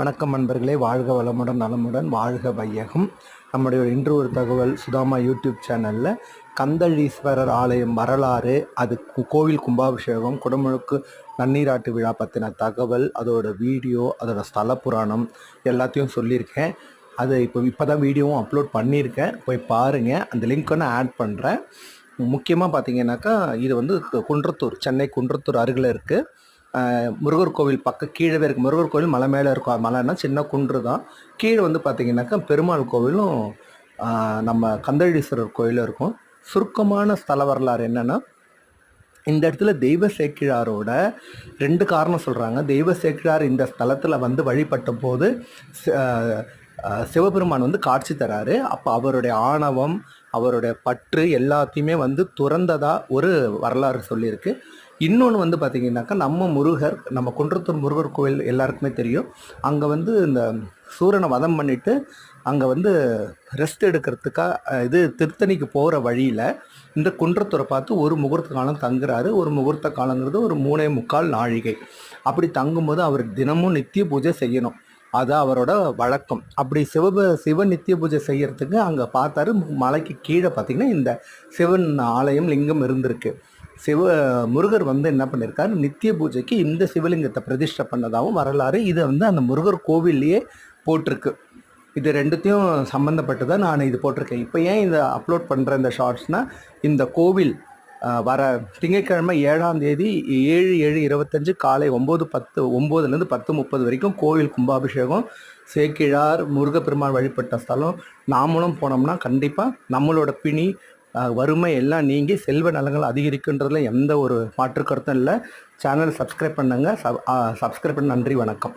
வணக்கம் நண்பர்களே. வாழ்க வளமுடன் நலமுடன் வாழ்க வையகம். நம்முடைய இன்று ஒரு தகவல் சுதாமா யூடியூப் சேனலில். கந்தழீஸ்வரர் ஆலயம் வரலாறு அது கோவில் கும்பாபிஷேகம் குடமுழுக்கு நன்னீராட்டு விழா பற்றின தகவல் அதோட வீடியோ அதோட ஸ்தல புராணம் எல்லாத்தையும் சொல்லியிருக்கேன். அது இப்போ இப்போ தான் வீடியோவும் அப்லோட் பண்ணியிருக்கேன். போய் பாருங்கள் அந்த லிங்க்கை நான் ஆட் பண்ணுறேன் முக்கியமாக பார்த்தீங்கன்னாக்கா இது வந்து குன்றத்தூர் சென்னை குன்றத்தூர் அருகில் இருக்குது முருகர் கோவில் பக்கம் கீழே இருக்குது முருகர் கோவில் மலை மேலே இருக்கும். மலைன்னா சின்ன குன்று தான். கீழே வந்து பார்த்தீங்கன்னாக்கா பெருமாள் கோவிலும் நம்ம கந்தழீஸ்வரர் கோயிலும் இருக்கும். சுருக்கமான ஸ்தல வரலாறு என்னென்னா இந்த இடத்துல தெய்வ சேக்கிழாரோட ரெண்டு காரணம் சொல்கிறாங்க தெய்வ சேக்கிழார் இந்த ஸ்தலத்தில் வந்து வழிபட்ட போது சிவபெருமான் வந்து காட்சி தராரு. அப்போ அவருடைய ஆணவம் அவருடைய பற்று எல்லாத்தையுமே வந்து துறந்ததாக ஒரு வரலாறு சொல்லியிருக்கு. இன்னொன்று வந்து பார்த்திங்கனாக்கா நம்ம முருகர் நம்ம குன்றத்தூர் முருகர் கோவில் எல்லாருக்குமே தெரியும். அங்கே வந்து இந்த சூரனை வதம் பண்ணிவிட்டு அங்கே வந்து ரெஸ்ட் எடுக்கிறதுக்காக இது திருத்தணிக்கு போகிற வழியில் இந்த குன்றத்தூரை பார்த்து ஒரு முகூர்த்த காலம் தங்குறாரு. ஒரு முகூர்த்த காலங்கிறது ஒரு மூணே முக்கால் நாழிகை. அப்படி தங்கும்போது அவர் தினமும் நித்திய பூஜை செய்யணும். அது அவரோட வழக்கம். அப்படி சிவப சிவ நித்திய பூஜை செய்யறதுக்கு அங்கே பார்த்தாரு. மலைக்கு கீழே பார்த்தீங்கன்னா இந்த சிவன் ஆலயம் லிங்கம் இருந்திருக்கு. சிவ முருகர் வந்து என்ன பண்ணியிருக்காரு நித்திய பூஜைக்கு இந்த சிவலிங்கத்தை பிரதிஷ்டை பண்ணதாகவும் வரலாறு. இது வந்து அந்த முருகர் கோவில்லையே போட்டிருக்கு. இது ரெண்டுத்தையும் சம்மந்தப்பட்டு தான் நான் இது போட்டிருக்கேன். இப்போ ஏன் இதை அப்லோட் பண்ணுற இந்த ஷார்ட்ஸ்னால் இந்த கோவில் வர திங்கட்கிழமை ஏழாம் தேதி ஏழு ஏழு இருபத்தஞ்சு காலை ஒம்பது பத்து ஒம்போதுலேருந்து பத்து முப்பது வரைக்கும் கோவில் கும்பாபிஷேகம் சேக்கிழார் முருகப்பெருமான் வழிபட்ட ஸ்தலம் நாமளும் போனோம்னா கண்டிப்பாக நம்மளோட பிணி வறுமை எல்லாம் நீங்கி செல்வ நலங்கள் அதிகரிக்குன்றதுல எந்த ஒரு மாற்று கருத்தும் இல்லை சேனல் சப்ஸ்கிரைப் பண்ணுங்கள் சப் சப்ஸ்கிரைப் பண்ண நன்றி வணக்கம்.